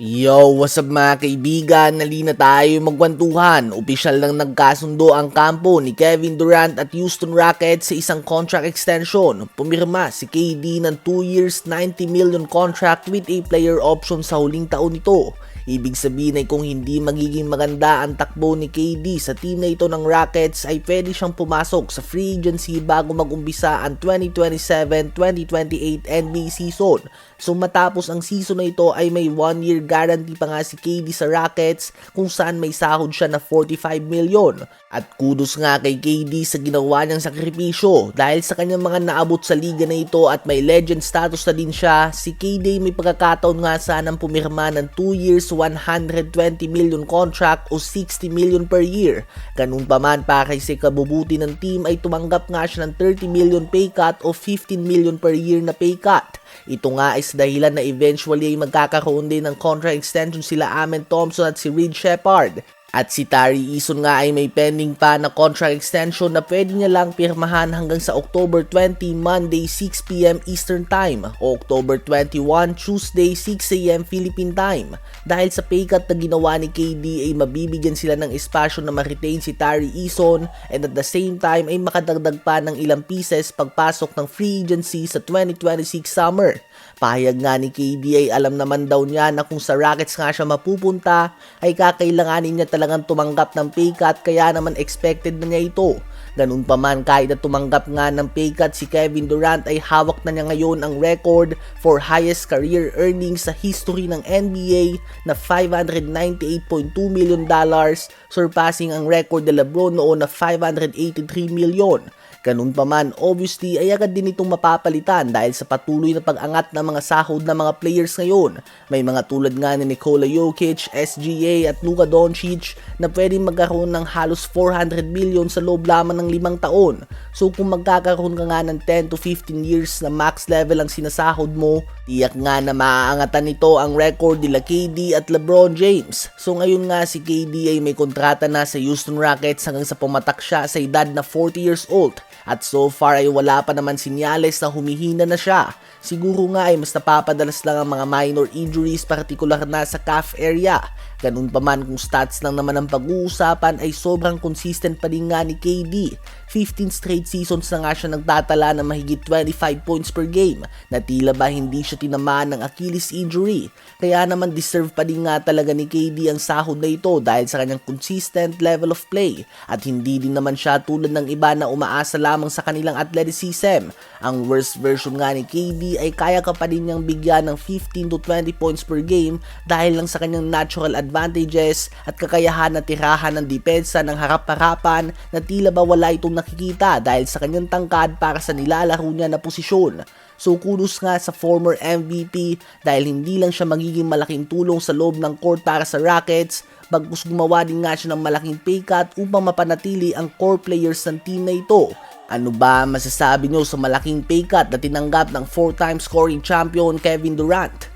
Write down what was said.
Yo, what's up mga kaibigan? Nalina tayo magkwentuhan. Opisyal lang nagkasundo ang kampo ni Kevin Durant at Houston Rockets sa isang contract extension. Pumirma si KD ng 2 years 90 million contract with a player option sa huling taon nito. Ibig sabihin ay kung hindi magiging maganda ang takbo ni KD sa team na ito ng Rockets ay pwede siyang pumasok sa free agency bago mag-umpisa ang 2027-2028 NBA season. So matapos ang season na ito ay may 1 year guarantee pa nga si KD sa Rockets kung saan may sahod siya na 45 million. At kudos nga kay KD sa ginawa niyang sakripisyo dahil sa kanyang mga naabot sa liga na ito at may legend status na din siya, si KD may pagkakataon nga sanang pumirma ng 2 years 120 million contract o 60 million per year. Ganun pa man pa kay sa kabubuti ng team ay tumanggap nga siya ng 30 million pay cut o 15 million per year na pay cut. Ito nga is dahilan na eventually ay magkakaroon din ng contract extension sila Amen Thompson at si Reed Shepard. At si Tari Eason nga ay may pending pa na contract extension na pwede niya lang pirmahan hanggang sa October 20 Monday 6pm Eastern Time o October 21 Tuesday 6am Philippine Time. Dahil sa pay cut na ginawa ni KD ay mabibigyan sila ng espasyo na ma-retain si Tari Eason and at the same time ay makadagdag pa ng ilang pieces pagpasok ng free agency sa 2026 summer. Pahayag nga ni KD ay alam naman daw niya na kung sa Rockets nga siya mapupunta ay kakailanganin niya talagang tumanggap ng pay cut kaya naman expected na niya ito. Ganun pa man kahit na tumanggap nga ng pay cut si Kevin Durant ay hawak na niya ngayon ang record for highest career earnings sa history ng NBA na 598.2 million dollars surpassing ang record ni LeBron noon na 583 million. Ganun pa man, obviously ay agad din itong mapapalitan dahil sa patuloy na pag-angat ng mga sahod ng mga players ngayon. May mga tulad nga ni Nikola Jokic, SGA at Luka Doncic na pwedeng magkaroon ng halos 400 million sa loob lamang ng limang taon. So kung magkakaroon ka nga ng 10 to 15 years na max level ang sinasahod mo, tiyak nga na maaangatan nito ang record nila KD at LeBron James. So ngayon nga si KD ay may kontrata na sa Houston Rockets hanggang sa pumatak siya sa edad na 40 years old. At so far ay wala pa naman sinyales na humihina na siya. Siguro nga ay mas napapadalas lang ang mga minor injuries partikular na sa calf area. Ganun pa man kung stats lang naman ang pag-uusapan ay sobrang consistent pa rin nga ni KD. 15 straight seasons na nga siya nagtatala ng mahigit 25 points per game na tila ba hindi siya tinamaan ng Achilles injury. Kaya naman deserve pa din nga talaga ni KD ang sahod na ito dahil sa kanyang consistent level of play at hindi din naman siya tulad ng iba na umaasa lamang sa kanilang athleticism. Ang worst version nga ni KD ay kaya ka pa din niyang bigyan ng 15 to 20 points per game dahil lang sa kanyang natural advantages at kakayahan na tirahan ng depensa ng harap-harapan na tila ba wala itong nakikita dahil sa kanyang tangkad para sa nilalaro niya na posisyon. So kudos nga sa former MVP dahil hindi lang siya magiging malaking tulong sa loob ng court para sa Rockets, bagkus gumawa din nga siya ng malaking pay cut upang mapanatili ang core players ng team na ito. Ano ba masasabi nyo sa malaking pay cut na tinanggap ng 4-time scoring champion Kevin Durant?